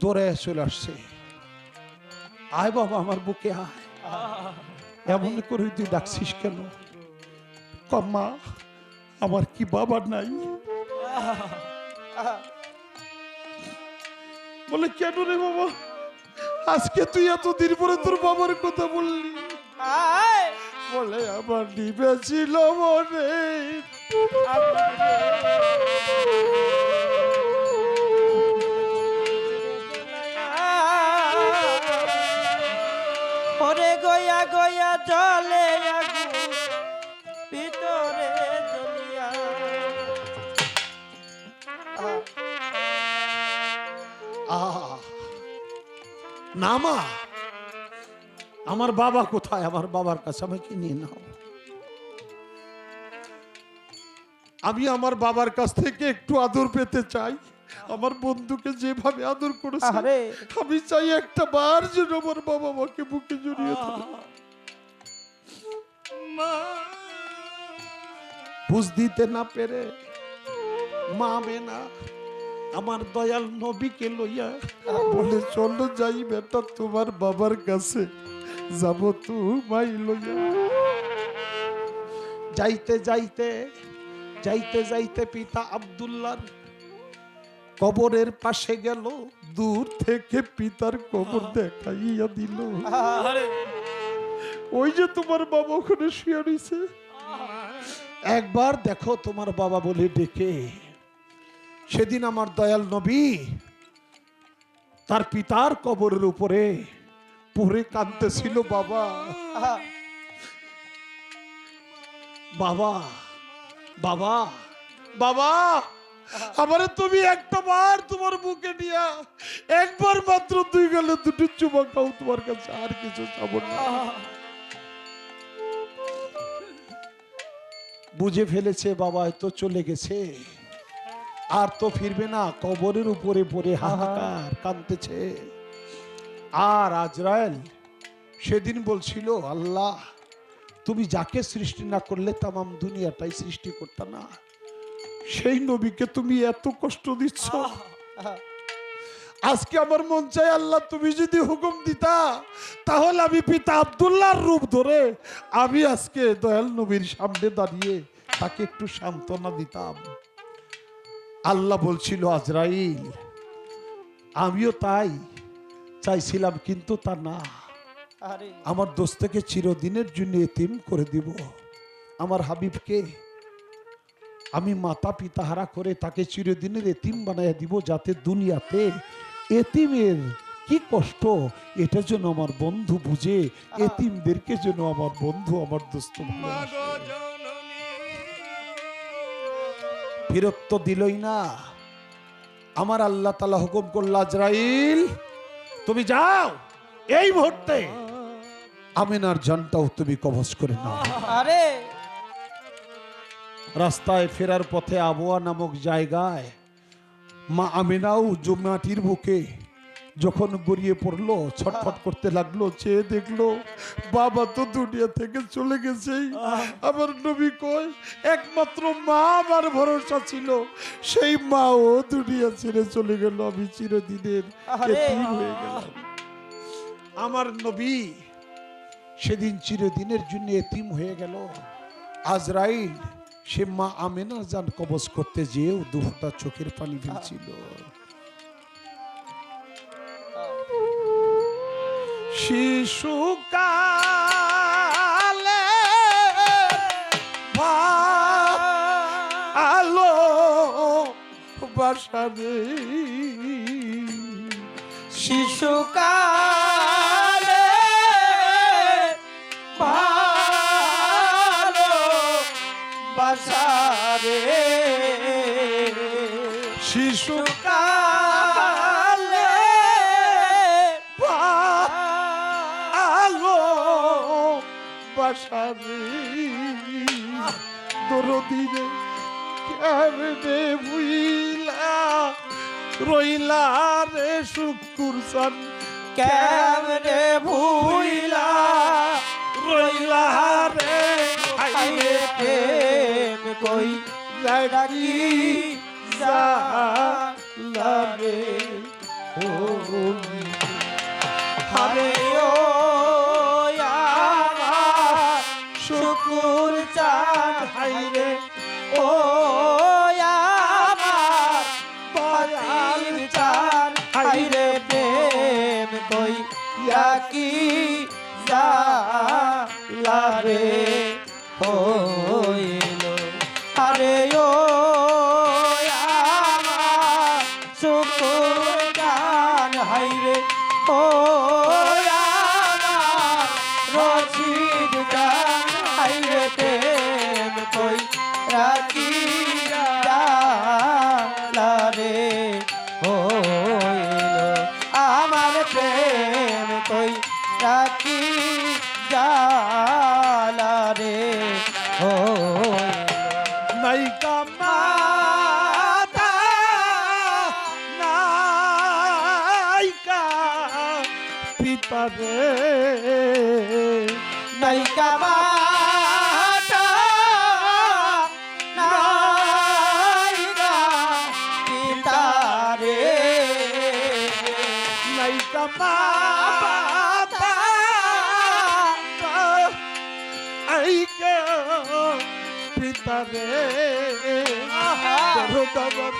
দৌড়ে চলে আসছে। আয় বাবা আমার বুকে আয়। এমন করে তুই ডাকছিস কেন? কম্মা আমার কি বাবা নাই? বলে কেন রে বাবা? আজকে তুই এতদিন পরে তোর বাবার কথা বললি। বলে আমার নিবে ছিল মনে। না মা আমার বাবা কোথায়? আমার বাবার কাছে আমাকে নিয়ে নাও। আমি আমার বাবার কাছ থেকে একটু আদর পেতে চাই। আমার বন্ধুকে যেভাবে আদর করেছে আরে আমি চাই একটা বার যেন আমার বাবা আমাকে বুকে জড়িয়ে বুঝ দিতে না পেরে মা মেনা আমার দয়াল নবীকে লইয়া বলে চলো যাই বেটা তোমার বাবার কাছে। যাব মাই লইয়া। যাইতে যাইতে যাইতে যাইতে পিতা আব্দুল্লার কবরের পাশে গেল। দূর থেকে পিতার কবর দেখাইয়া দিল। ওই যে তোমার বাবা ওখানে শুয়ে রয়েছে একবার দেখো তোমার বাবা বলে ডেকে। সেদিন আমার দয়াল নবী তার পিতার কবরের উপরে পড়ে কাঁদতেছিল, বাবা। বাবা বাবা বাবা, আমারে তুমি একটা বার তোমার বুকে নিয়া, একবার মাত্র দুই গেলে দুটো চুমা খাও, তোমার কাছে আর কিছু চাবো না। বুঝে ফেলেছে, বাবা তো চলে গেছে। আর তো ফিরবে না, কবরের উপরে পড়ে হাহাকার কাঁদতেছে। আর আজরায়েল সেদিন বলছিল, আল্লাহ, তুমি যাকে সৃষ্টি না করলে তামাম দুনিয়াটাই সৃষ্টি করতে না। সেই নবীকে তুমি এত কষ্ট দিচ্ছ। আজকে আমার মন চাই আল্লাহ, তুমি যদি হুকুম দিতা, তাহলে আমি পিতা আব্দুল্লাহর রূপ ধরে আমি আজকে দয়াল নবীর সামনে দাঁড়িয়ে তাকে একটু সান্ত্বনা দিতাম। আল্লাহ বলছিল আজরাইল আমিও তাই চাইছিলাম কিন্তু তা না। আমার দোস্তকে চিরদিনের জন্য এতিম করে দিব। আমার হাবিবকে আমি মাতা পিতা হারা করে তাকে চিরদিনের এতিম বানাইয়া দিব যাতে দুনিয়াতে এতিমের কি কষ্ট এটা যেন আমার বন্ধু বুঝে এতিমদেরকে যেন আমার বন্ধু আমার দোস্ত ভালোবাসে। ফেরত তো দিলই না। আমার আল্লাহ তালা হুকুম করল আজরাইল তুমি যাও এই মুহূর্তে আমিনার জানটাও তুমি কবচ করে নাও। আরে। রাস্তায় ফেরার পথে আবুয়া নামক জায়গায় মা আমিনাও জমাটির বুকে যখন গড়িয়ে পড়ল ছটফট করতে লাগল চেয়ে দেখল বাবা তো দুনিয়া থেকে চলে গেছে। আমার নবী কয় একমাত্র মা আমার ভরসা ছিল। সেই মাও দুনিয়া ছেড়ে চলে গেল আমি চিরদিনের হয়ে গেলাম। আমার নবী সেদিন চিরদিনের জন্য এতিম হয়ে গেল। আজরাইল সে মা আমেনা যান কবজ করতে যেয়েও দুফোটা চোখের পানি ফেলছিল। শিশুকালে আলো বাসাবে শিশুকালে ভালো বাসারে শিশুকালে বাসাবে দরদিনে কেমনে বুইলা রইলা রে শুকুর সান, কেমনে ভুইলা, রইলা রে আইলে প্রেম কই ডাকি হাইরে প্রেম কই ইয়াকি জালারে? হইল দরদাবার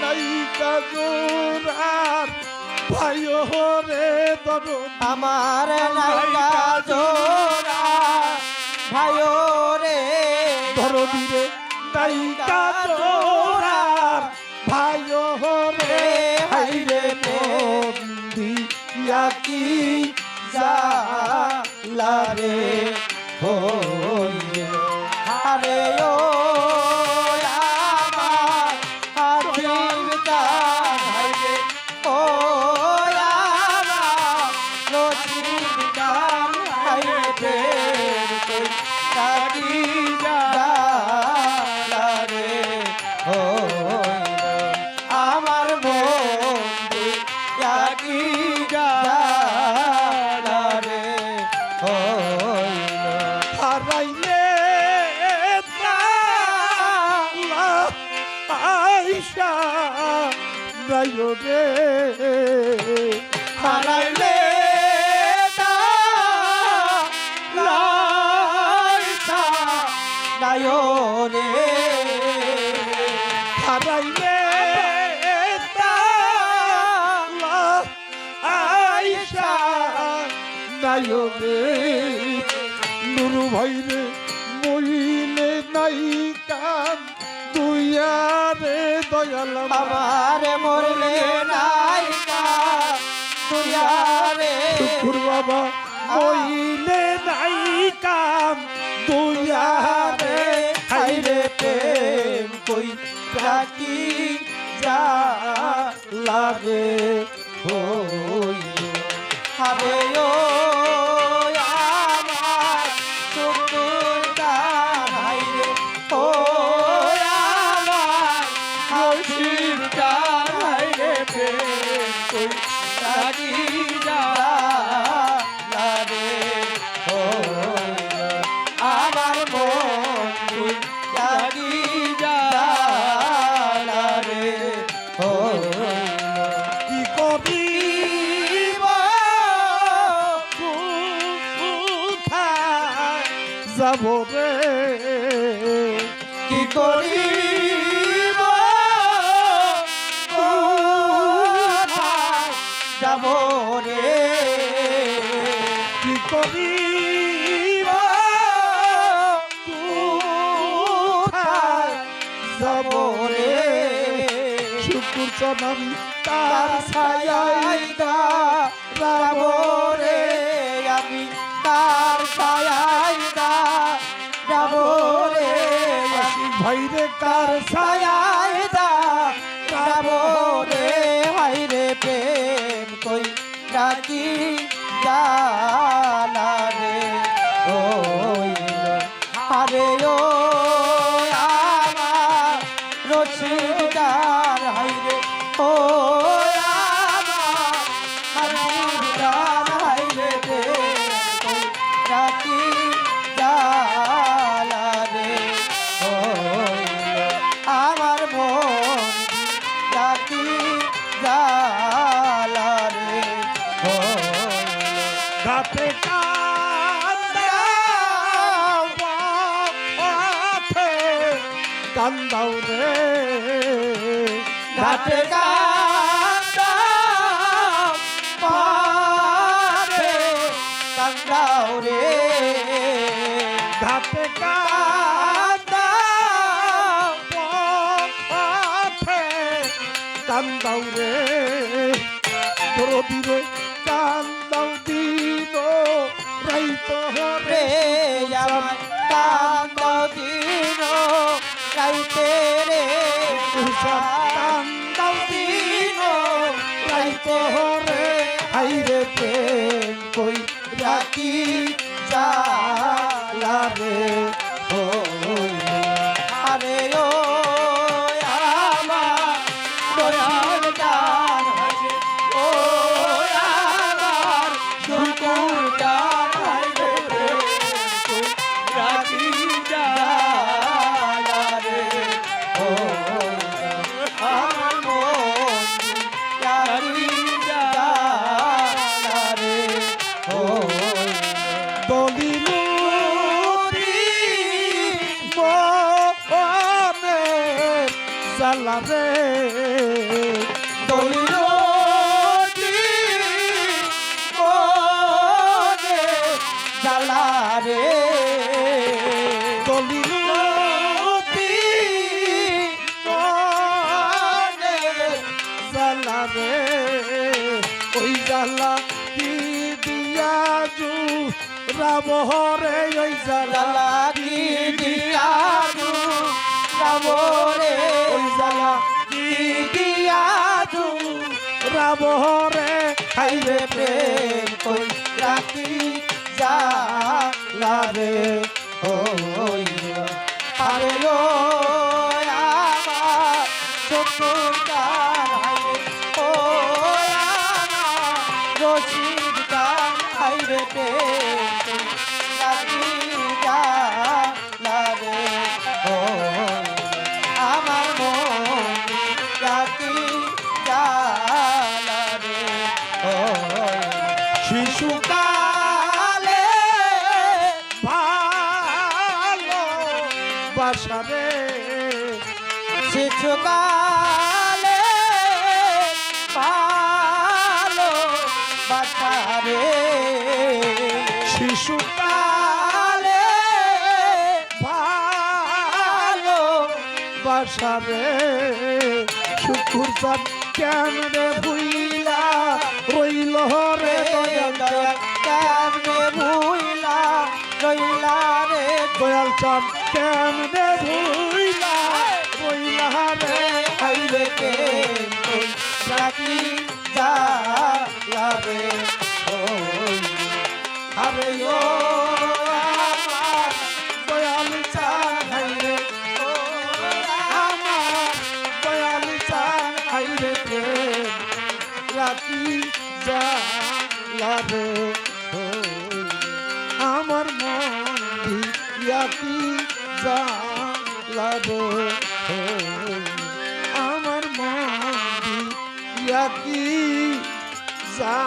নাইকা জোরার ভাই রে দরদ আমার নাইকা জোড়া ভাইও রে ধরবি রে নাইকা জোরার ভাই রে হাই রে বন্দি ইয়াকি জালারে হইল আইসা রায় রে হারাইলে লাইসা নায়রে হারাইলে আইসা রায় রে নুরু ভাই রে মহিলে নাই। দুয়ারে দয়াল আমার মরলে নাইকা দুয়ারে শুকুর বাবা মহিলে নাই কাম দুয়ারে হাইরে হাইরে প্রেম কই রাখি যা লাগে। হইল হবে ও যাব রে। কি কোথায় যাব রে? কি কোথায় যাব রে? শুকুর চনামি তার ছায়াই যাব রে। আমি তার ছায়াই আরে ও আমার রচিদার হাইরে? ও আমার রচিদার হাইরে রে? রাতি জালা রে ও আমার মন রাতি জালা রে ও। গাতে কা কান্দাও রে। ঘাটে কান্দা পারে কান্দাও রে। ঘাটে পথে কান্দাও রে। দরদিরে জালা রে দলিলটি মনে জ্বালা রে দলিল জালা রে? ওই জালা দিয়া জু রাবহরে রাবরে ওই জালা কি দিয়াদু রাবহরে খাইবে প্রেম কই রাখি জ্বালা রে? ওই আরে ও আমার চতুর গান ও আমার রশিদ শিশুকালে ভালো বাতারে। শিশুকালে কালে ভালো বাসারে। শুকুর কেন রে ভুইলা? রইল রে কেমনে ভুইলা? রইলা রে দয়াল চান ভুইলা? কে আমার মন ইয়াতি যা লাগে আমার মন কি যা